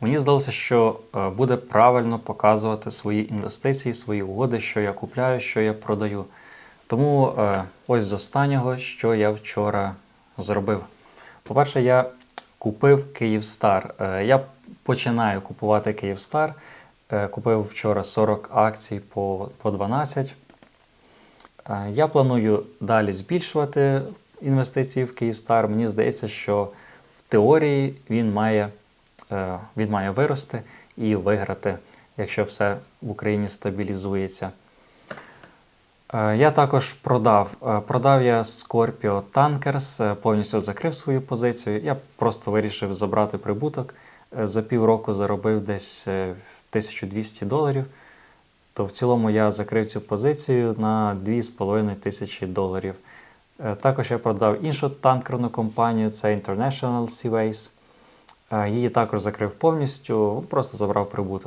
Мені здалося, що е, буде правильно показувати свої інвестиції, свої угоди, що я купляю, що я продаю. Тому е, ось з останнього, що я вчора зробив. По-перше, я купив Київстар. Е, Я починаю купувати Київстар. Купив вчора 40 акцій по, по 12. Е, Я планую далі збільшувати інвестиції в Київстар. Мені здається, що в теорії він має, він має вирости і виграти, якщо все в Україні стабілізується. Е, Я також продав. Е, Продав я Scorpio Tankers, е, повністю закрив свою позицію. Я просто вирішив забрати прибуток. Е, За півроку заробив десь е, 1200 доларів. То в цілому я закрив цю позицію на 2,5 тисячі доларів. Е, Також я продав іншу танкерну компанію, це International Seaways. Е, Її також закрив повністю, просто забрав прибуток.